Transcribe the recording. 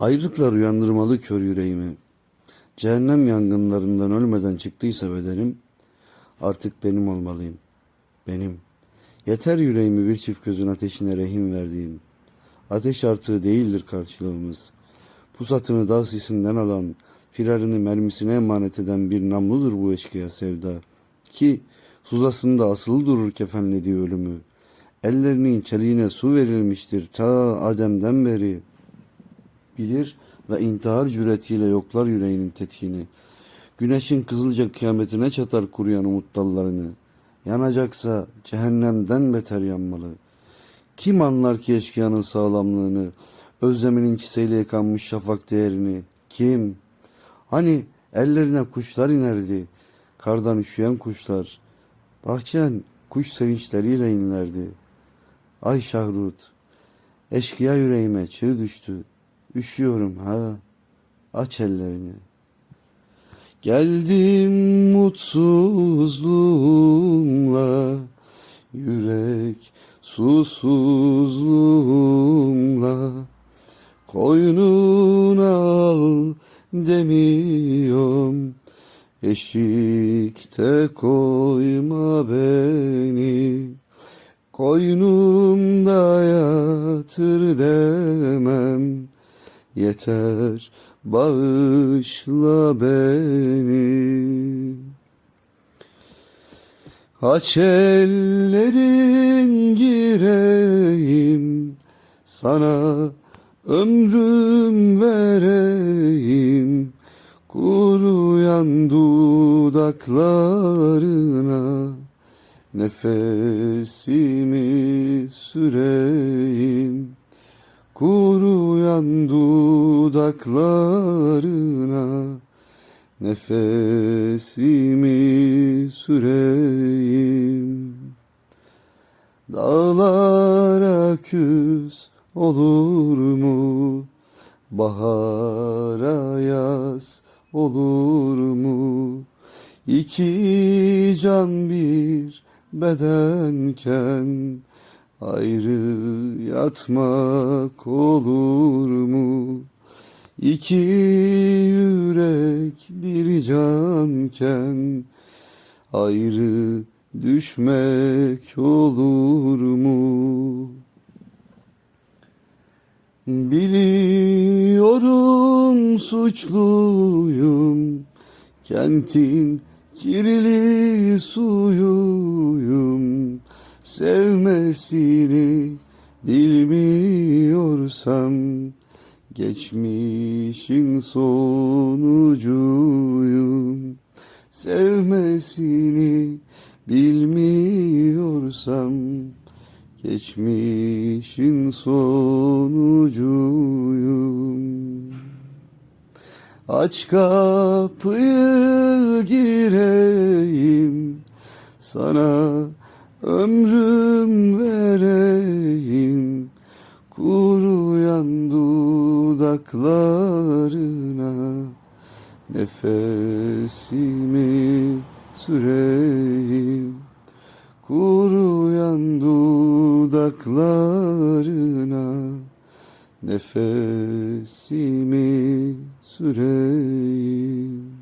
Ayrılıklar uyandırmalı kör yüreğimi. Cehennem yangınlarından ölmeden çıktıysa bedenim, artık benim olmalıyım. Benim. Yeter yüreğimi bir çift gözün ateşine rehin verdiğim. Ateş artığı değildir karşılığımız. Pusatını dağ sisinden alan, firarını mermisine emanet eden bir namludur bu eşkıya sevda. Ki suzasında asılı durur kefenlediği ölümü. Ellerinin çeliğine su verilmiştir ta Adem'den beri.'' Bilir ve intihar cüretiyle yoklar yüreğinin tetiğini. Güneşin kızılca kıyametine çatar kuruyan umut dallarını. Yanacaksa cehennemden beter yanmalı. Kim anlar ki eşkıyanın sağlamlığını, özleminin çiseyle yıkanmış şafak değerini? Kim? Hani ellerine kuşlar inerdi, kardan üşüyen kuşlar. Bahçen kuş sevinçleriyle inlerdi. Ay Şahrut, eşkıya yüreğime çığ düştü. Üşüyorum ha. Aç ellerini. Geldim mutsuzluğumla, yürek susuzluğumla. Koynuna al demiyorum, eşikte koyma beni. Koynumda yatır demem, Yeter bağışla beni. Aç ellerin gireyim. Sana ömrüm vereyim. Kuruyan dudaklarına nefesimi süreyim. Kuruyan dudaklarına nefesimi süreyim. Dağlara küs olur mu? Bahara yaz olur mu? İki can bir bedenken Ayrı yatmak olur mu? İki yürek bir canken ayrı düşmek olur mu? Biliyorum suçluyum, kentin kirli suyuyum. Sevmesini bilmiyorsam geçmişin sonucuyum. Sevmesini bilmiyorsam geçmişin sonucuyum. Aç kapıyı gireyim sana ömrüm vereyim kuruyan dudaklarına nefesimi süreyim. Kuruyan dudaklarına nefesimi süreyim